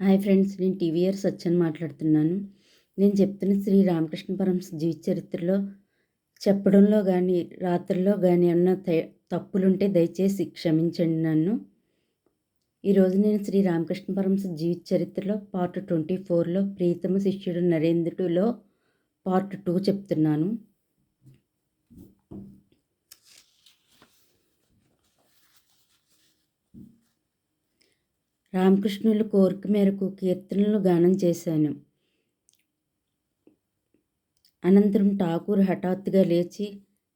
Hi friends నేను TVR Satyan మాట్లాడుతున్నాను. నేను చెప్తున్న శ్రీ రామకృష్ణ జీవిత చరిత్రలో చెప్పడంలో కానీ రాత్రిలో కానీ అన్న తప్పులుంటే దయచేసి క్షమించండి నన్ను. ఈరోజు నేను శ్రీ రామకృష్ణ జీవిత చరిత్రలో పార్ట్ ట్వంటీ ఫోర్లో ప్రీతమ శిష్యుడు నరేంద్రుడిలో పార్ట్ టూ చెప్తున్నాను. రామకృష్ణుల కోరిక మేరకు కీర్తనలు గానం చేశాను. అనంతరం ఠాకూర్ హఠాత్తుగా లేచి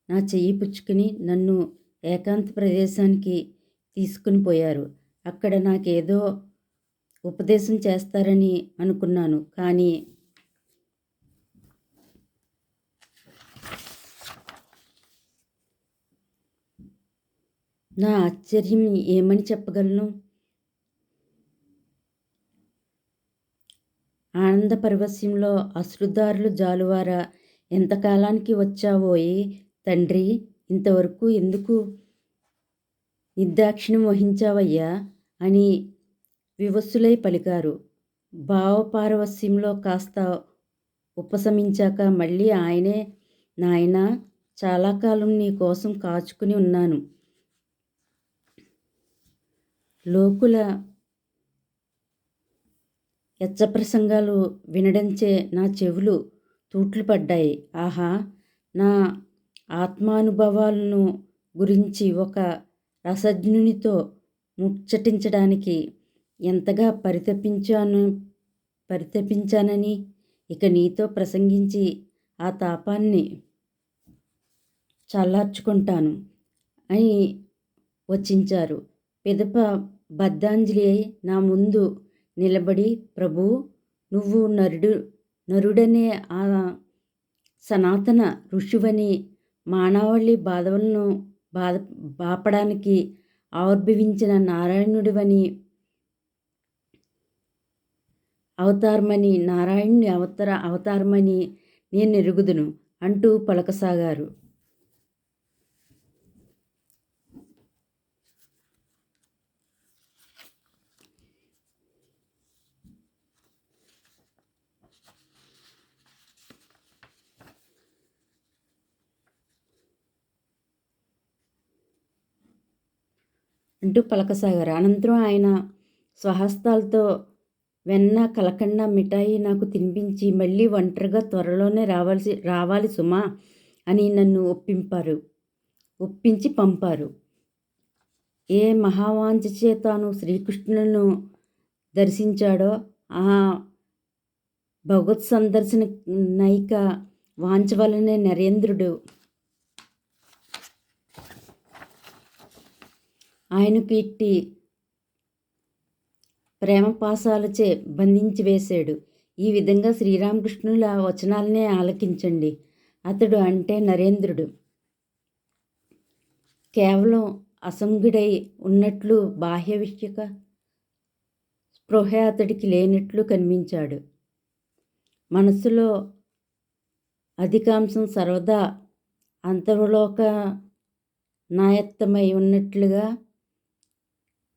నా చెయ్యి పుచ్చుకుని నన్ను ఏకాంత ప్రదేశానికి తీసుకుని పోయారు. అక్కడ నాకేదో ఉపదేశం చేస్తారని అనుకున్నాను కానీ నా ఆశ్చర్యం ఏమని చెప్పగలను? ఆనంద పరవశ్యంలో అశ్రుదారులు జాలువారా ఎంతకాలానికి వచ్చావోయి తండ్రి? ఇంతవరకు ఎందుకు నిర్దాక్షిణ్యం వహించావయ్యా? అని వివస్సులై పలికారు. భావపారవస్యంలో కాస్త ఉపశమించాక మళ్ళీ ఆయనే నాయన చాలా కాలం నీ కోసం కాచుకుని ఉన్నాను. లోకుల యచ్చప్రసంగాలు వినడంచే నా చెవులు తూట్లు పడ్డాయి. ఆహా నా ఆత్మానుభవాలను గురించి ఒక రసజ్ఞునితో ముచ్చటించడానికి ఎంతగా పరితపించాను పరితపించానని ఇక నీతో ప్రసంగించి ఆ తాపాన్ని చల్లార్చుకుంటాను అని వచ్చించారు పిదప బద్ధాంజలి అయి నా ముందు నిలబడి ప్రభు నువ్వు నరుడు నరుడనే ఆ సనాతన ఋషువని మానవాళి బాధలను బాధ బాపడానికి ఆవిర్భవించిన నారాయణుడివని అవతారమని నారాయణుని అవతార అవతారమని నేను ఎరుగుదును అంటూ పలకసాగారు. అంటూ పలకసాగారు. అనంతరం ఆయన స్వహస్తాలతో వెన్న కలకండ మిఠాయి నాకు తినిపించి మళ్ళీ ఒంటరిగా త్వరలోనే రావాల్సి రావాలి సుమా అని నన్ను ఒప్పింపారు. ఒప్పించి పంపారు. ఏ మహావాంఛ చేతాను శ్రీకృష్ణులను దర్శించాడో ఆ భగవత్ సందర్శన నైక వాంచవలనే నరేంద్రుడు ఆయనకు ఇట్టి ప్రేమ పాసాలచే బంధించి వేశాడు. ఈ విధంగా శ్రీరామకృష్ణుల వచనాలనే ఆలకించండి. అతడు అంటే నరేంద్రుడు. కేవలం అసంగుడై ఉన్నట్లు బాహ్య విషయక స్పృహ అతడికి లేనట్లు కనిపించాడు. మనసులో అధికాంశం సర్వదా అంతర్లోక నాయత్తమై ఉన్నట్లుగా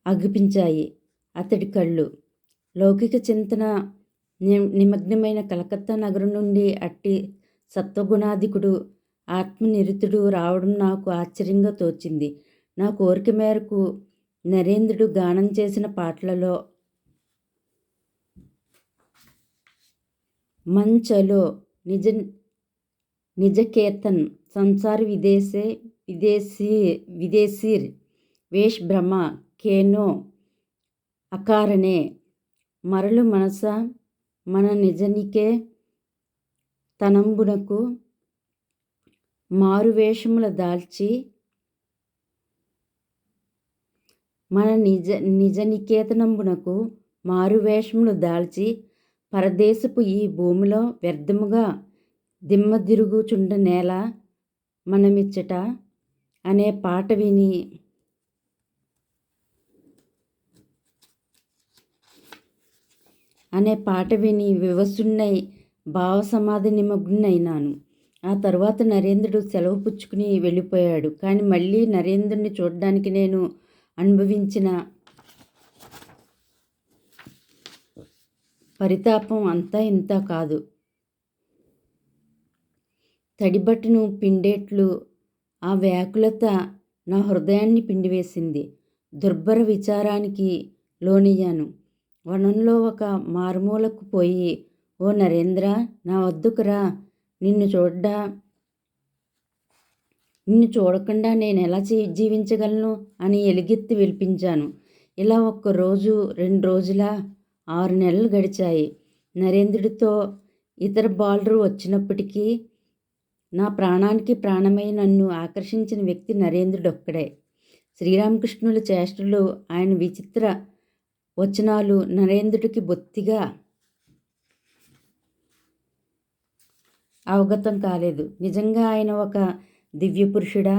అగిపించాయి అతడి కళ్ళు. లౌకిక చింతన నిమగ్నమైన కలకత్తా నగరం నుండి అట్టి సత్వగుణాధికుడు ఆత్మనిరుతుడు రావడం నాకు ఆశ్చర్యంగా తోచింది. నా కోరిక మేరకు నరేంద్రుడు గానం చేసిన పాటలలో మంచలో నిజ నిజకేతన్ సంసార విదేశే విదేశీ విదేశీర్ వేష్ భ్రమ కేనో అకారణే మరలు మనస మన నిజనికే తనంబునకు మారువేషముల దాల్చి మన నిజ నిజ నికేతనంబునకు మారువేషములు దాల్చి పరదేశపు ఈ భూమిలో వ్యర్థముగా దిమ్మదిరుగుచుండ నేల మనమిచ్చట అనే పాట విని అనే పాట విని వివసున్నై భావ సమాధి నిమగ్నైనాను ఆ తర్వాత నరేంద్రుడు సెలవు పుచ్చుకుని వెళ్ళిపోయాడు. కానీ మళ్ళీ నరేంద్రుడిని చూడడానికి నేను అనుభవించిన పరితాపం అంతా ఇంత కాదు. తడిబట్టును పిండేట్లు ఆ వ్యాకులత నా హృదయాన్ని పిండివేసింది. దుర్భర విచారానికి లోనయ్యాను. వనంలో ఒక మారుమూలకు పోయి ఓ నరేంద్ర నా వద్దుకురా నిన్ను చూడ్డా నిన్ను చూడకుండా నేను ఎలా జీవించగలను? అని ఎలుగెత్తి విలిపించాను. ఇలా ఒక్క రోజు రెండు రోజుల ఆరు నెలలు గడిచాయి. నరేంద్రుడితో ఇతర బాలరు వచ్చినప్పటికీ నా ప్రాణానికి ప్రాణమై నన్ను ఆకర్షించిన వ్యక్తి నరేంద్రుడు ఒక్కడే శ్రీరామకృష్ణుల చేష్టలు ఆయన విచిత్ర వచనాలు నరేంద్రుడికి బొత్తిగా అవగతం కాలేదు. నిజంగా ఆయన ఒక దివ్య పురుషుడా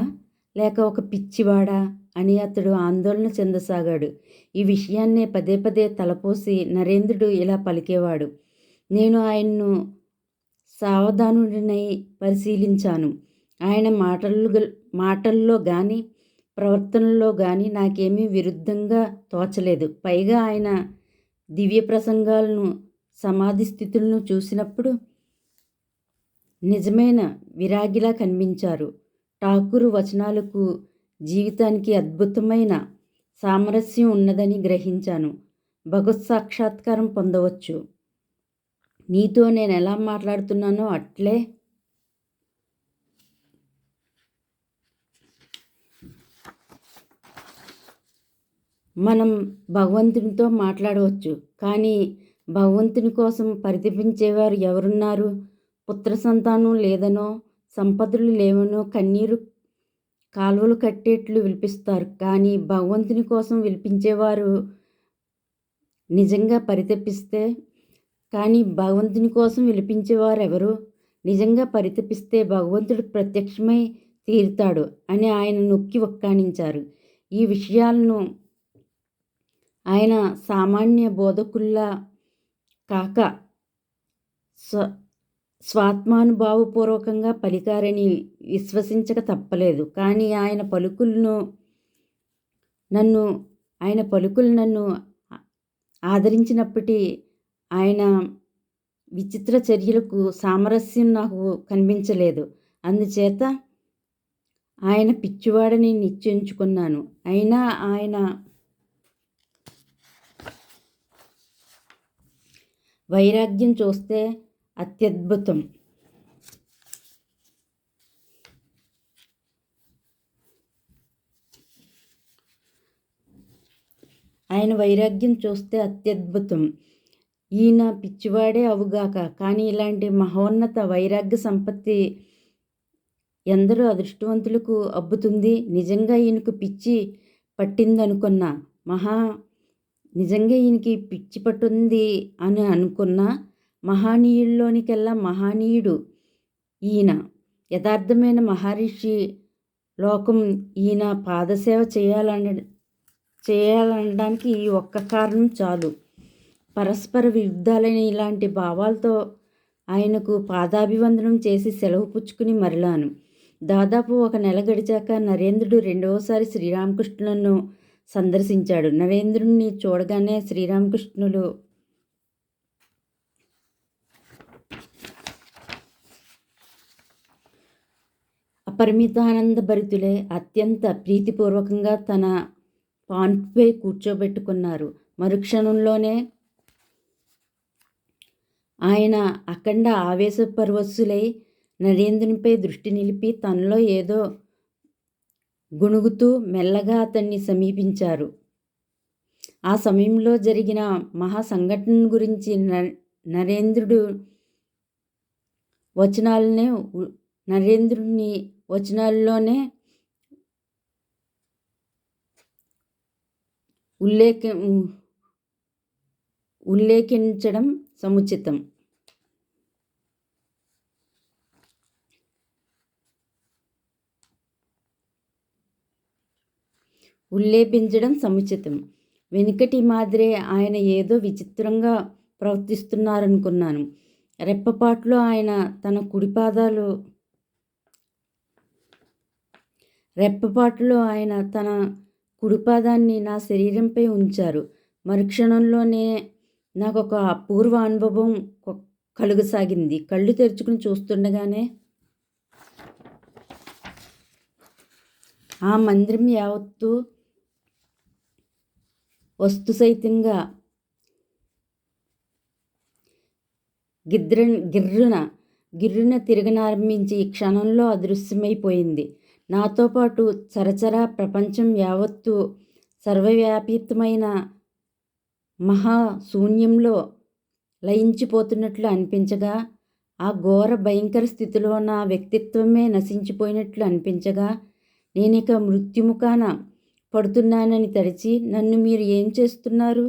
లేక ఒక పిచ్చివాడా అని అతడు ఆందోళన చెందసాగాడు. ఈ విషయాన్నే పదే పదే తలపోసి నరేంద్రుడు ఇలా పలికేవాడు. నేను ఆయన్ను సావధానుడినై పరిశీలించాను. ఆయన మాటలు మాటల్లో కానీ ప్రవర్తనలో కానీ నాకేమీ విరుద్ధంగా తోచలేదు. పైగా ఆయన దివ్య ప్రసంగాలను సమాధి స్థితులను చూసినప్పుడు నిజమైన విరాగిలా కనిపించారు. ఠాకూరు వచనాలకు జీవితానికి అద్భుతమైన సామరస్యం ఉన్నదని గ్రహించాను. భగవత్ సాక్షాత్కారం పొందవచ్చు. నీతో నేను ఎలా మాట్లాడుతున్నానో అట్లే మనం భగవంతునితో మాట్లాడవచ్చు. కానీ భగవంతుని కోసం పరితపించేవారు ఎవరున్నారు? పుత్ర సంతానం లేదనో సంపదలు లేవనో కన్నీరు కాలువలు కట్టేట్లు విలిపిస్తారు. కానీ భగవంతుని కోసం విలిపించేవారు నిజంగా పరితపిస్తే కానీ భగవంతుని కోసం విలిపించేవారు ఎవరు? నిజంగా పరితపిస్తే భగవంతుడు ప్రత్యక్షమై తీరుతాడు అని ఆయన నొక్కి ఒక్కానించారు ఈ విషయాలను ఆయన సామాన్య బోధకుల్లా కాక స్వ స్వాత్మానుభావపూర్వకంగా పలికారని విశ్వసించక తప్పలేదు. కానీ ఆయన పలుకులను నన్ను ఆయన పలుకులు నన్ను ఆదరించినప్పటి ఆయన విచిత్ర చర్యలకు సామరస్యం నాకు కనిపించలేదు. అందుచేత ఆయన పిచ్చివాడని నిశ్చయించుకున్నాను. అయినా ఆయన వైరాగ్యం చూస్తే అత్యద్భుతం. ఆయన వైరాగ్యం చూస్తే అత్యద్భుతం. ఈయన పిచ్చివాడే అవుగాక. కానీ ఇలాంటి మహోన్నత వైరాగ్య సంపత్తి ఎందరో అదృష్టవంతులకు అబ్బుతుంది. నిజంగా ఈయనకు పిచ్చి పట్టిందనుకున్న మహా నిజంగా ఈయనకి పిచ్చి పట్టుంది అని అనుకున్న మహానీయుల్లోనికెల్లా మహానీయుడు ఈయన. యథార్థమైన మహర్షి లోకం ఈయన పాదసేవ చేయాలన చేయాలనడానికి ఈ ఒక్క కారణం చాలు. పరస్పర విరుద్ధాలైన ఇలాంటి భావాలతో ఆయనకు పాదాభివందనం చేసి సెలవు పుచ్చుకుని మరలాను. దాదాపు ఒక నెల గడిచాక నరేంద్రుడు రెండవసారి శ్రీరామకృష్ణులను సందర్శించాడు. నరేంద్రుణ్ణి చూడగానే శ్రీరామకృష్ణులు అపరిమితానందభరితులే అత్యంత ప్రీతిపూర్వకంగా తన పాన్పై కూర్చోబెట్టుకున్నారు. మరుక్షణంలోనే ఆయన అఖండ ఆవేశపరవశులై నరేంద్రునిపై దృష్టి నిలిపి తనలో ఏదో గుణుగుతూ మెల్లగా అతన్ని సమీపించారు. ఆ సమయంలో జరిగిన మహా సంఘటన గురించి నరేంద్రుడు వచనాలనే నరేంద్రుని వచనాల్లోనే ఉల్లేఖ ఉల్లేఖించడం సముచితం. ఉల్లేపించడం సముచితం. వెనుకటి మాదిరే ఆయన ఏదో విచిత్రంగా ప్రవర్తిస్తున్నారనుకున్నాను. రెప్పపాట్లో ఆయన తన కుడిపాదాలు రెప్పపాటులో ఆయన తన కుడిపాదాన్ని నా శరీరంపై ఉంచారు. మరుక్షణంలోనే నాకు ఒక అపూర్వ అనుభవం కలుగసాగింది. కళ్ళు తెరుచుకుని చూస్తుండగానే ఆ మందిరం యావత్తు వస్తు సైతంగా గిద్ర గిర్రున గిర్రున తిరగనారంభించి క్షణంలో అదృశ్యమైపోయింది. నాతో పాటు చరచరా ప్రపంచం యావత్తు సర్వవ్యాపితమైన మహాశూన్యంలో లయించిపోతున్నట్లు అనిపించగా ఆ ఘోర భయంకర స్థితిలో నా వ్యక్తిత్వమే నశించిపోయినట్లు అనిపించగా నేనిక మృత్యుముఖాన పడుతున్నానని తడిచి నన్ను మీరు ఏం చేస్తున్నారు?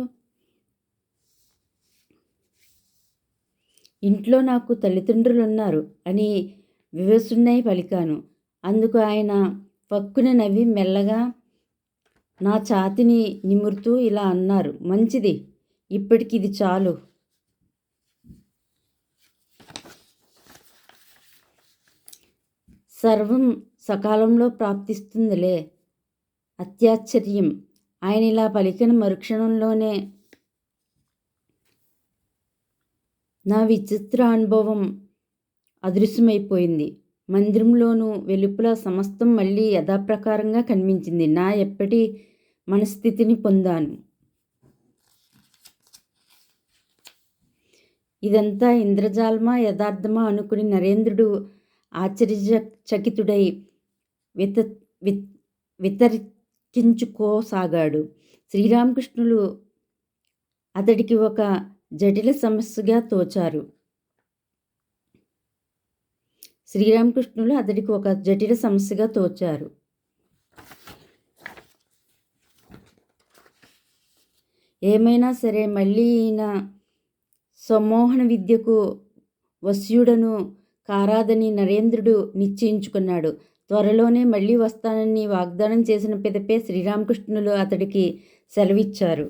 ఇంట్లో నాకు తల్లిదండ్రులు ఉన్నారు అని వివసున్నై పలికాను. అందుకు ఆయన పక్కున నవ్వి మెల్లగా నా ఛాతిని నిమురుతూ ఇలా అన్నారు. మంచిది. ఇప్పటికి ఇది చాలు. సర్వం సకాలంలో ప్రాప్తిస్తుందిలే. అత్యాశ్చర్యం. ఆయన ఇలా పలికిన మరుక్షణంలోనే నా విచిత్ర అనుభవం అదృశ్యమైపోయింది. మందిరంలోనూ వెలుపల సమస్తం మళ్ళీ యథాప్రకారంగా కనిపించింది. నా ఎప్పటి మనస్థితిని పొందాను. ఇదంతా ఇంద్రజాల్మా యథార్థమా అనుకుని నరేంద్రుడు ఆశ్చర్యచకితుడై విత వితరి కించుకోసాగాడు శ్రీరామకృష్ణులు అతడికి ఒక జటిల సమస్యగా తోచారు. శ్రీరామకృష్ణులు అతడికి ఒక జటిల సమస్యగా తోచారు. ఏమైనా సరే మళ్ళీ ఈయన సమ్మోహన విద్యకు వశ్యుడను కారాదని నరేంద్రుడు నిశ్చయించుకున్నాడు. త్వరలోనే మళ్ళీ వస్తానని వాగ్దానం చేసిన పిదపే శ్రీరామకృష్ణులు అతడికి సెలవిచ్చారు.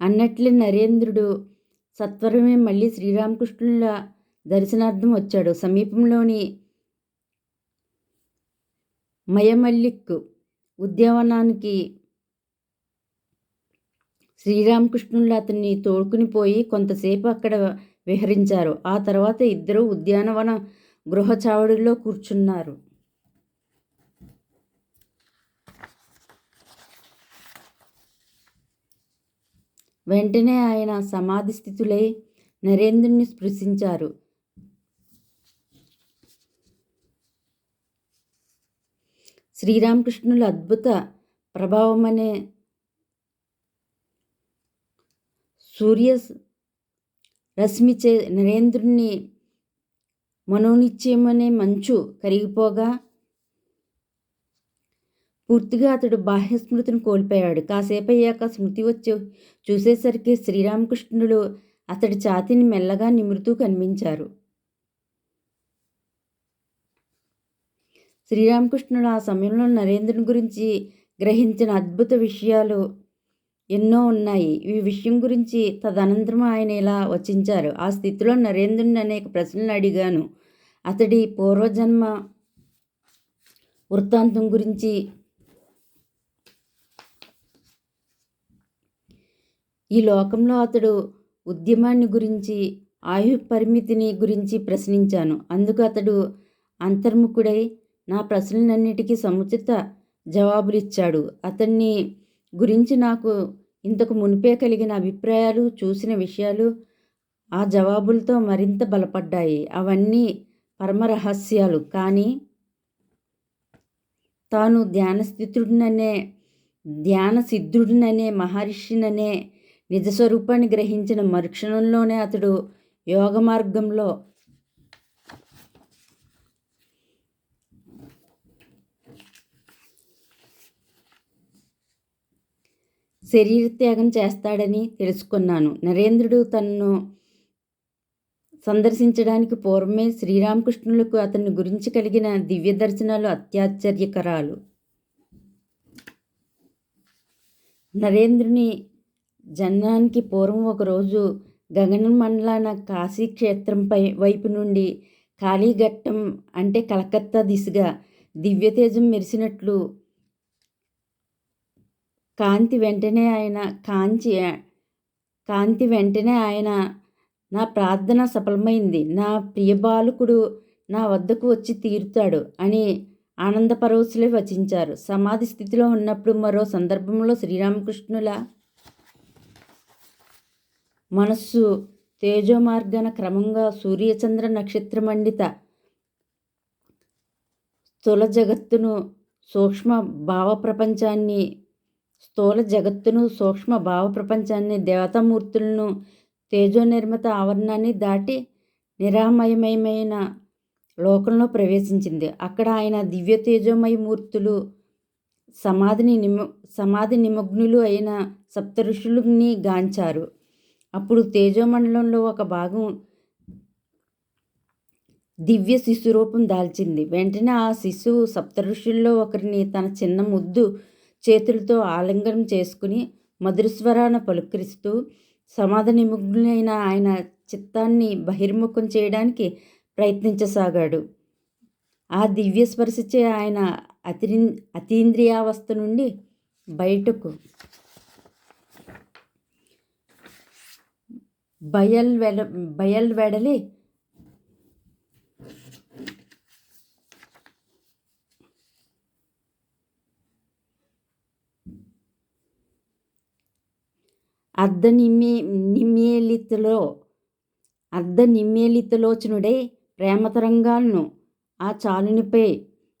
అన్నట్లే నరేంద్రుడు సత్వరమే మళ్ళీ శ్రీరామకృష్ణుల దర్శనార్థం వచ్చాడు. సమీపంలోని మయమల్లిక్ ఉద్యానవనానికి శ్రీరామకృష్ణులు అతన్ని తోడుకుని పోయి కొంతసేపు అక్కడ విహరించారు. ఆ తర్వాత ఇద్దరు ఉద్యానవన గృహ చావడిలో కూర్చున్నారు. వెంటనే ఆయన సమాధి స్థితులై నరేంద్రుని స్పృశించారు. శ్రీరామకృష్ణుల అద్భుత ప్రభావమనే సూర్య రశ్మిచే నరేంద్రుణ్ణి మనోనిత్యమనే మంచు కరిగిపోగా పూర్తిగా అతడు బాహ్య స్మృతిని కోల్పోయాడు. కాసేపు అయ్యాక స్మృతి వచ్చి చూసేసరికి శ్రీరామకృష్ణుడు అతడి ఛాతిని మెల్లగా నిమురుతూ కనిపించారు. శ్రీరామకృష్ణుడు ఆ సమయంలో నరేంద్రుని గురించి గ్రహించిన అద్భుత విషయాలు ఎన్నో ఉన్నాయి. ఈ విషయం గురించి తదనంతరం ఆయన ఇలా వచించారు. ఆ స్థితిలో నరేంద్రుని అనేక ప్రశ్నలు అడిగాను. అతడి పూర్వజన్మ వృత్తాంతం గురించి ఈ లోకంలో అతడు ఉద్యమాన్ని గురించి ఆయు పరిమితిని గురించి ప్రశ్నించాను. అందుకు అతడు అంతర్ముఖుడై నా ప్రశ్నలన్నిటికీ సముచిత జవాబులిచ్చాడు. అతన్ని గురించి నాకు ఇంతకు మునిపే కలిగిన అభిప్రాయాలు చూసిన విషయాలు ఆ జవాబులతో మరింత బలపడ్డాయి. అవన్నీ పరమ రహస్యాలు కానీ తాను ధ్యానస్థితుడిననే ధ్యాన సిద్ధుడిననే మహర్షిననే నిజస్వరూపాన్ని గ్రహించిన మరుక్షణంలోనే అతడు యోగ మార్గంలో శరీర త్యాగం చేస్తాడని తెలుసుకున్నాను. నరేంద్రుడు తనను సందర్శించడానికి పూర్వమే శ్రీరామకృష్ణులకు అతని గురించి కలిగిన దివ్య దర్శనాలు అత్యాశ్చర్యకరాలు. నరేంద్రుని జన్మానికి పూర్వం ఒకరోజు గగన మండలాన కాశీ క్షేత్రంపై వైపు నుండి కాళీఘట్టం అంటే కలకత్తా దిశగా దివ్యతేజం మెరిసినట్లు కాంతి వెంటనే ఆయన కాంచి కాంతి వెంటనే ఆయన నా ప్రార్థన సఫలమైంది. నా ప్రియ బాలకుడు నా వద్దకు వచ్చి తీరుతాడు అని ఆనందపరవశులే వచించారు. సమాధి స్థితిలో ఉన్నప్పుడు మరో సందర్భంలో శ్రీరామకృష్ణుల మనస్సు తేజోమార్గాన క్రమంగా సూర్యచంద్ర నక్షత్రమండిత స్థూల జగత్తును సూక్ష్మ భావ ప్రపంచాన్ని స్థూల జగత్తును సూక్ష్మ భావ ప్రపంచాన్ని దేవతామూర్తులను తేజోనిర్మిత ఆవరణాన్ని దాటి నిరామయమయమైన లోకంలో ప్రవేశించింది. అక్కడ ఆయన దివ్య తేజోమయ మూర్తులు సమాధిని నిమ సమాధి నిమగ్నులు అయిన సప్త ఋషులని గాంచారు. అప్పుడు తేజోమండలంలో ఒక భాగం దివ్య శిశురూపం దాల్చింది. వెంటనే ఆ శిశువు సప్త ఋషుల్లో ఒకరిని తన చిన్న ముద్దు చేతులతో ఆలింగనం చేసుకుని మధురస్వరాన పలుకరిస్తూ సమాధి నిమగ్నులైన ఆయన చిత్తాన్ని బహిర్ముఖం చేయడానికి ప్రయత్నించసాగాడు. ఆ దివ్య స్పర్శచే ఆయన అతి అతీంద్రియావస్థ నుండి బయటకు బయల్ వెడ బయల్ వెడలి అర్ధ నిమ్మే నిమ్మేలితలో అర్ధ నిమ్మేలితలోచనుడై ప్రేమతరంగాలను ఆ చాలునిపై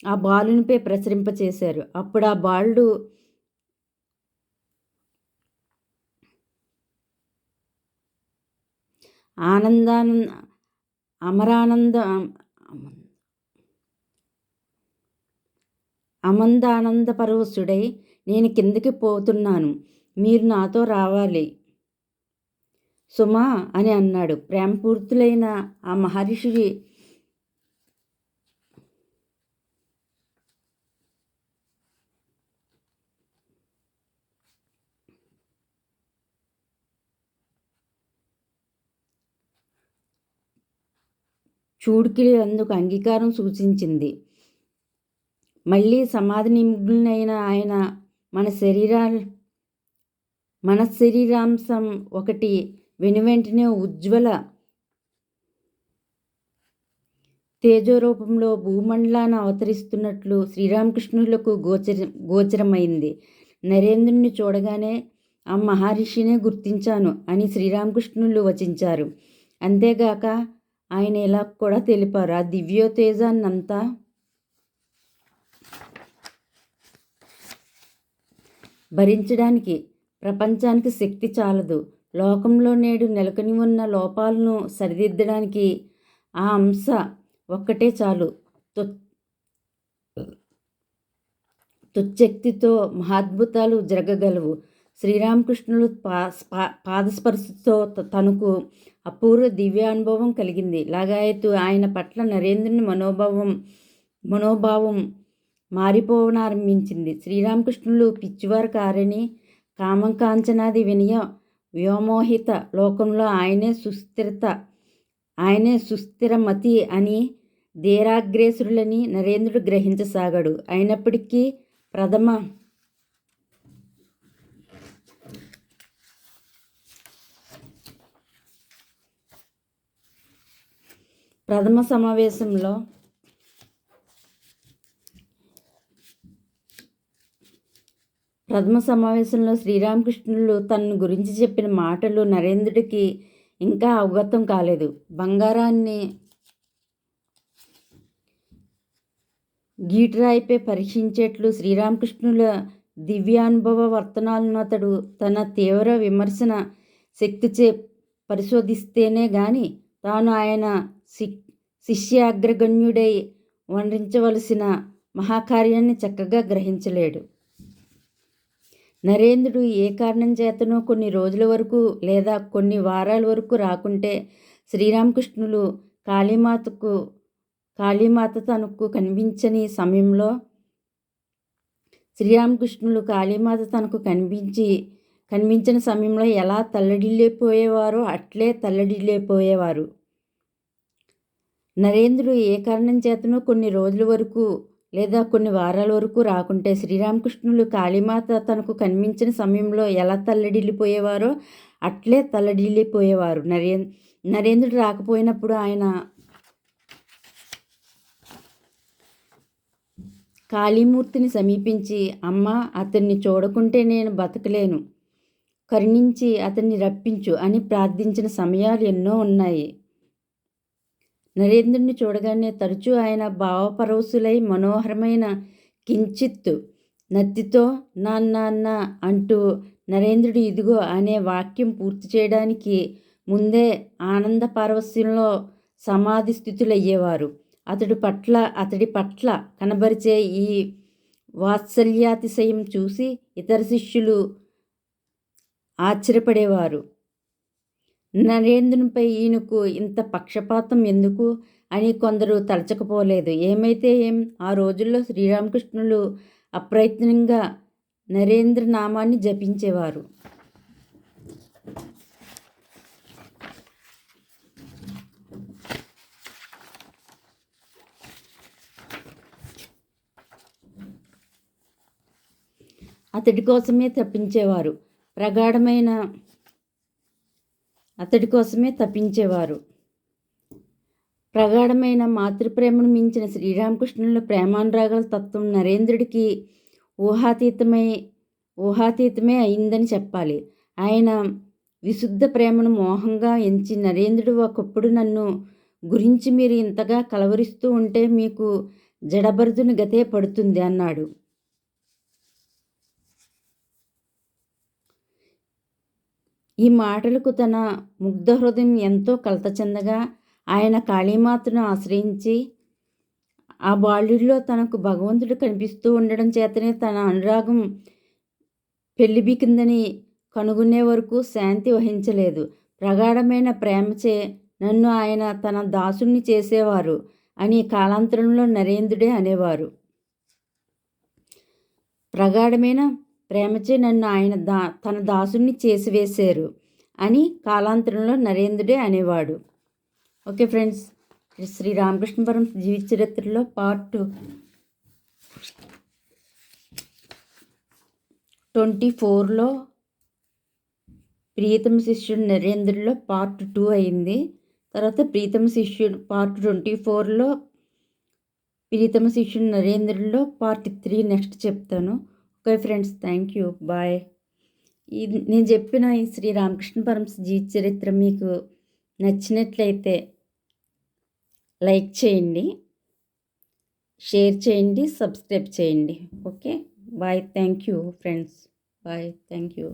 ఆ బాలునిపై ప్రసరింపచేశారు. అప్పుడు ఆ బాలుడు ఆనందానంద అమరానంద అమందానందపరవశుడై నేను కిందకి పోతున్నాను. మీరు నాతో రావాలి. సుమా అని అన్నాడు. ప్రేమపూర్తులైన ఆ మహర్షి చూడుకి అందుకు అంగీకారం సూచించింది. మళ్ళీ సమాధి నిమగ్నులైన ఆయన మన శరీరాలు మన శరీరాంశం ఒకటి వెనువెంటనే ఉజ్వల తేజోరూపంలో భూమండలాన అవతరిస్తున్నట్లు శ్రీరామకృష్ణులకు గోచర గోచరమైంది. నరేంద్రుని చూడగానే ఆ మహర్షినే గుర్తించాను అని శ్రీరామకృష్ణులు వచించారు. అంతేగాక ఆయన ఇలా కూడా తెలిపారు. ఆ దివ్యోతేజాన్నంతా భరించడానికి ప్రపంచానికి శక్తి చాలదు. లోకంలో నేడు నెలకొని ఉన్న లోపాలను సరిదిద్దడానికి ఆ అంశ ఒక్కటే చాలు. తుచ్చక్తితో మహాద్భుతాలు జరగగలవు. శ్రీరామకృష్ణుడు పా పాదస్పర్శతో తనకు అపూర్వ దివ్యానుభవం కలిగింది. లాగాయతు ఆయన పట్ల నరేంద్రుని మనోభావం మనోభావం మారిపోవనారంభించింది. శ్రీరామకృష్ణులు పిచ్చివారు కారని కామం కాంచనాది వినయం వ్యోమోహిత లోకంలో ఆయనే సుస్థిరత ఆయనే సుస్థిరమతి అని ధీరాగ్రేసురులని నరేంద్రుడు గ్రహించసాగాడు. అయినప్పటికీ ప్రథమ ప్రథమ సమావేశంలో పద్మ సమావేశంలో శ్రీరామకృష్ణులు తన గురించి చెప్పిన మాటలు నరేంద్రుడికి ఇంకా అవగతం కాలేదు. బంగారాన్ని గీటరాయిపై పరీక్షించేట్లు శ్రీరామకృష్ణుల దివ్యానుభవ వర్తనాలను అతడు తన తీవ్ర విమర్శన శక్తిచే పరిశోధిస్తేనే గాని తాను ఆయన శిష్యాగ్రగణ్యుడై వండించవలసిన మహాకార్యాన్ని చక్కగా గ్రహించలేడు. నరేంద్రుడు ఏ కారణం చేతనో కొన్ని రోజుల వరకు లేదా కొన్ని వారాల వరకు రాకుంటే శ్రీరామకృష్ణులు కాళీమాతకు కాళీమాత తనకు కనిపించని సమయంలో శ్రీరామకృష్ణులు కాళీమాత తనకు కనిపించి కనిపించిన సమయంలో ఎలా తల్లడిల్లిపోయేవారో అట్లే తల్లడిల్లిపోయేవారు. నరేంద్రుడు ఏ కారణం చేతనో కొన్ని రోజుల వరకు లేదా కొన్ని వారాల వరకు రాకుంటే శ్రీరామకృష్ణులు కాళీమాత తనకు కనిపించిన సమయంలో ఎలా తల్లడిల్లిపోయేవారో అట్లే తల్లడిల్లిపోయేవారు. నరే నరేంద్రుడు రాకపోయినప్పుడు ఆయన కాళీమూర్తిని సమీపించి అమ్మ అతన్ని చూడకుంటే నేను బతకలేను. కరుణించి అతన్ని రప్పించు అని ప్రార్థించిన సమయాలు ఎన్నో ఉన్నాయి. నరేంద్రుని చూడగానే తరచూ ఆయన భావపరవశులై మనోహరమైన కించిత్తు నత్తితో నాన్న అంటూ నరేంద్రుడు ఇదిగో అనే వాక్యం పూర్తి చేయడానికి ముందే ఆనంద పార్వశ్యంలో సమాధి స్థితులయ్యేవారు. అతడు పట్ల అతడి పట్ల కనబరిచే ఈ వాత్సల్యాతిశయం చూసి ఇతర శిష్యులు ఆశ్చర్యపడేవారు. నరేంద్రునిపై ఈయనకు ఇంత పక్షపాతం ఎందుకు అని కొందరు తలచకపోలేదు. ఏమైతే ఏం ఆ రోజుల్లో శ్రీరామకృష్ణులు అప్రయత్నంగా నరేంద్ర నామాన్ని జపించేవారు. అతడి కోసమే తప్పించేవారు ప్రగాఢమైన అతడి కోసమే తప్పించేవారు ప్రగాఢమైన మాతృప్రేమను మించిన శ్రీరామకృష్ణుల ప్రేమానురాగల తత్వం నరేంద్రుడికి ఊహాతీతమై ఊహాతీతమే అయిందని చెప్పాలి. ఆయన విశుద్ధ ప్రేమను మోహంగా ఎంచి నరేంద్రుడు ఒకప్పుడు నన్ను గురించి మీరు ఇంతగా కలవరిస్తూ ఉంటే మీకు జడబరుదుని గతే పడుతుంది అన్నాడు. ఈ మాటలకు తన ముగ్ధ హృదయం ఎంతో కలత చెందగా ఆయన కాళీమాతను ఆశ్రయించి ఆ బాలుడిలో తనకు భగవంతుడు కనిపిస్తూ ఉండడం చేతనే తన అనురాగం పెళ్ళిబికిందని కనుగొనే వరకు శాంతి వహించలేదు. ప్రగాఢమైన ప్రేమచే నన్ను ఆయన తన దాసుణ్ణి చేసేవారు అని కాలాంతరంలో నరేంద్రుడే అనేవారు. ప్రగాఢమైన ప్రేమచే నన్ను ఆయన దా తన దాసుని చేసివేశారు అని కాలాంతరంలో నరేంద్రుడే అనేవాడు. ఓకే ఫ్రెండ్స్ శ్రీ రామకృష్ణపురం జీవిత చరిత్రలో పార్ట్ ట్వంటీ ఫోర్లో ప్రీతమ శిష్యుడు నరేంద్రులో పార్ట్ టూ అయింది. తర్వాత ప్రీతమ శిష్యుడు పార్ట్ ట్వంటీ ఫోర్లో ప్రీతమ శిష్యుడు నరేంద్రులో పార్ట్ త్రీ నెక్స్ట్ చెప్తాను. Okay friends thank you. Bye. ఇది నేను చెప్పిన ఈ శ్రీ రామకృష్ణ పరమస్ జీవిత చరిత్ర మీకు నచ్చినట్లయితే లైక్ చేయండి షేర్ చేయండి సబ్స్క్రైబ్ చేయండి. Okay? Bye. Thank you friends. Bye. Thank you.